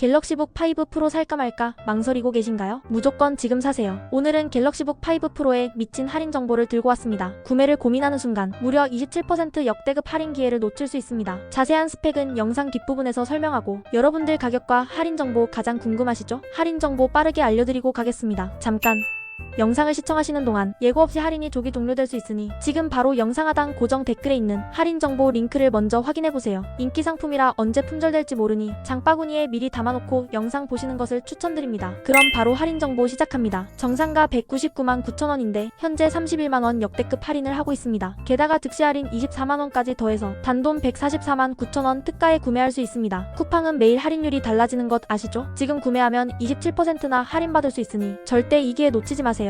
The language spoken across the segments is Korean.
갤럭시북 5 프로 살까 말까 망설이고 계신가요? 무조건 지금 사세요. 오늘은 갤럭시북 5 프로의 미친 할인 정보를 들고 왔습니다. 구매를 고민하는 순간 무려 27% 역대급 할인 기회를 놓칠 수 있습니다. 자세한 스펙은 영상 뒷부분에서 설명하고 여러분들 가격과 할인 정보 가장 궁금하시죠? 할인 정보 빠르게 알려드리고 가겠습니다. 잠깐 영상을 시청하시는 동안 예고 없이 할인이 조기 종료될 수 있으니 지금 바로 영상 하단 고정 댓글에 있는 할인 정보 링크를 먼저 확인해 보세요. 인기 상품이라 언제 품절될지 모르니 장바구니에 미리 담아놓고 영상 보시는 것을 추천드립니다. 그럼 바로 할인 정보 시작합니다. 정상가 199만 9천원인데 현재 31만원 역대급 할인을 하고 있습니다. 게다가 득시 할인 24만원까지 더해서 단돈 144만 9천원 특가에 구매할 수 있습니다. 쿠팡은 매일 할인율이 달라지는 것 아시죠? 지금 구매하면 27%나 할인받을 수 있으니 절대 이 기회 놓치지 마세요.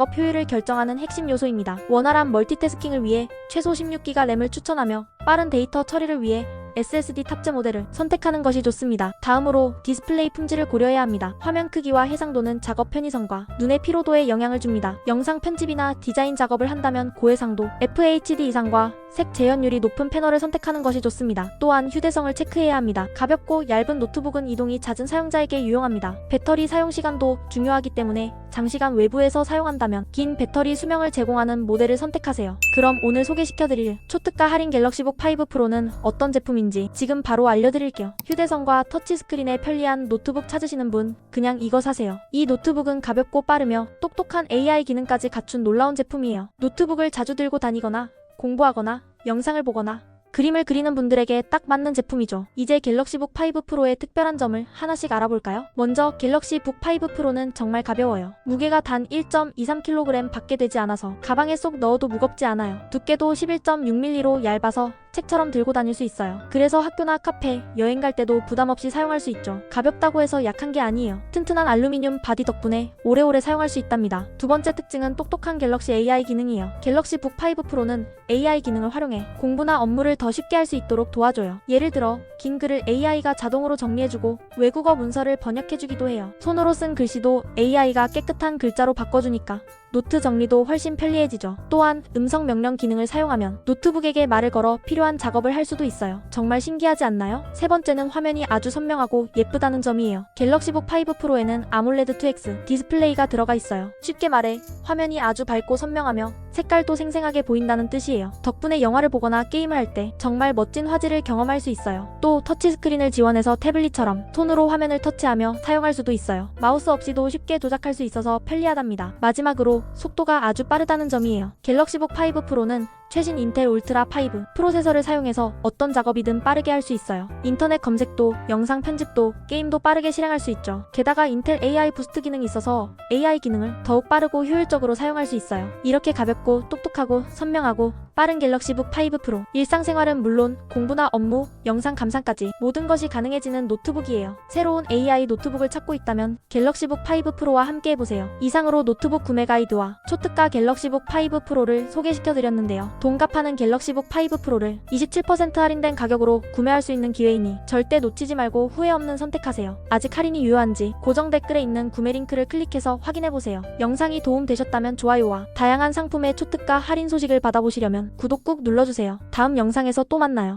업 효율을 결정하는 핵심 요소입니다. 원활한 멀티태스킹을 위해 최소 16기가 램을 추천하며 빠른 데이터 처리를 위해 SSD 탑재 모델을 선택하는 것이 좋습니다. 다음으로 디스플레이 품질을 고려해야 합니다. 화면 크기와 해상도는 작업 편의성과 눈의 피로도에 영향을 줍니다. 영상 편집이나 디자인 작업을 한다면 고해상도, FHD 이상과 색 재현율이 높은 패널을 선택하는 것이 좋습니다. 또한 휴대성을 체크해야 합니다. 가볍고 얇은 노트북은 이동이 잦은 사용자에게 유용합니다. 배터리 사용 시간도 중요하기 때문에 장시간 외부에서 사용한다면 긴 배터리 수명을 제공하는 모델을 선택하세요. 그럼 오늘 소개시켜드릴 초특가 할인 갤럭시북 5 프로는 어떤 제품인 지 지금 바로 알려드릴게요. 휴대성과 터치스크린에 편리한 노트북 찾으시는 분 그냥 이거 사세요. 이 노트북은 가볍고 빠르며 똑똑한 AI 기능까지 갖춘 놀라운 제품이에요. 노트북을 자주 들고 다니거나 공부하거나 영상을 보거나 그림을 그리는 분들에게 딱 맞는 제품이죠. 이제 갤럭시북 5 프로의 특별한 점을 하나씩 알아볼까요? 먼저 갤럭시 북 5 프로는 정말 가벼워요. 무게가 단 1.23kg 밖에 되지 않아서 가방에 쏙 넣어도 무겁지 않아요. 두께도 11.6mm로 얇아서 책처럼 들고 다닐 수 있어요. 그래서 학교나 카페, 여행 갈 때도 부담 없이 사용할 수 있죠. 가볍다고 해서 약한 게 아니에요. 튼튼한 알루미늄 바디 덕분에 오래오래 사용할 수 있답니다. 두 번째 특징은 똑똑한 갤럭시 AI 기능이에요. 갤럭시 북 5 프로는 AI 기능을 활용해 공부나 업무를 더 쉽게 할 수 있도록 도와줘요. 예를 들어 긴 글을 AI가 자동으로 정리해주고 외국어 문서를 번역해주기도 해요. 손으로 쓴 글씨도 AI가 깨끗한 글자로 바꿔주니까 노트 정리도 훨씬 편리해지죠. 또한 음성 명령 기능을 사용하면 노트북에게 말을 걸어 필요한 작업을 할 수도 있어요. 정말 신기하지 않나요? 세 번째는 화면이 아주 선명하고 예쁘다는 점이에요. 갤럭시북 5 프로에는 아몰레드 2X 디스플레이가 들어가 있어요. 쉽게 말해 화면이 아주 밝고 선명하며 색깔도 생생하게 보인다는 뜻이에요. 덕분에 영화를 보거나 게임을 할 때 정말 멋진 화질을 경험할 수 있어요. 또 터치스크린을 지원해서 태블릿처럼 손으로 화면을 터치하며 사용할 수도 있어요. 마우스 없이도 쉽게 조작할 수 있어서 편리하답니다. 마지막으로 속도가 아주 빠르다는 점이에요. 갤럭시북 5 프로는 최신 인텔 울트라 5 프로세서를 사용해서 어떤 작업이든 빠르게 할 수 있어요. 인터넷 검색도, 영상 편집도, 게임도 빠르게 실행할 수 있죠. 게다가 인텔 AI 부스트 기능이 있어서 AI 기능을 더욱 빠르고 효율적으로 사용할 수 있어요. 이렇게 가볍고 똑똑하고 선명하고 빠른 갤럭시북 5 프로. 일상생활은 물론 공부나 업무, 영상 감상까지 모든 것이 가능해지는 노트북이에요. 새로운 AI 노트북을 찾고 있다면 갤럭시북 5 프로와 함께 해보세요. 이상으로 노트북 구매 가이드와 초특가 갤럭시북 5 프로를 소개시켜드렸는데요. 동갑하는 갤럭시북 5 프로를 27% 할인된 가격으로 구매할 수 있는 기회이니 절대 놓치지 말고 후회 없는 선택하세요. 아직 할인이 유효한지 고정 댓글에 있는 구매 링크를 클릭해서 확인해보세요. 영상이 도움되셨다면 좋아요와 다양한 상품의 초특가 할인 소식을 받아보시려면 구독 꾹 눌러주세요. 다음 영상에서 또 만나요.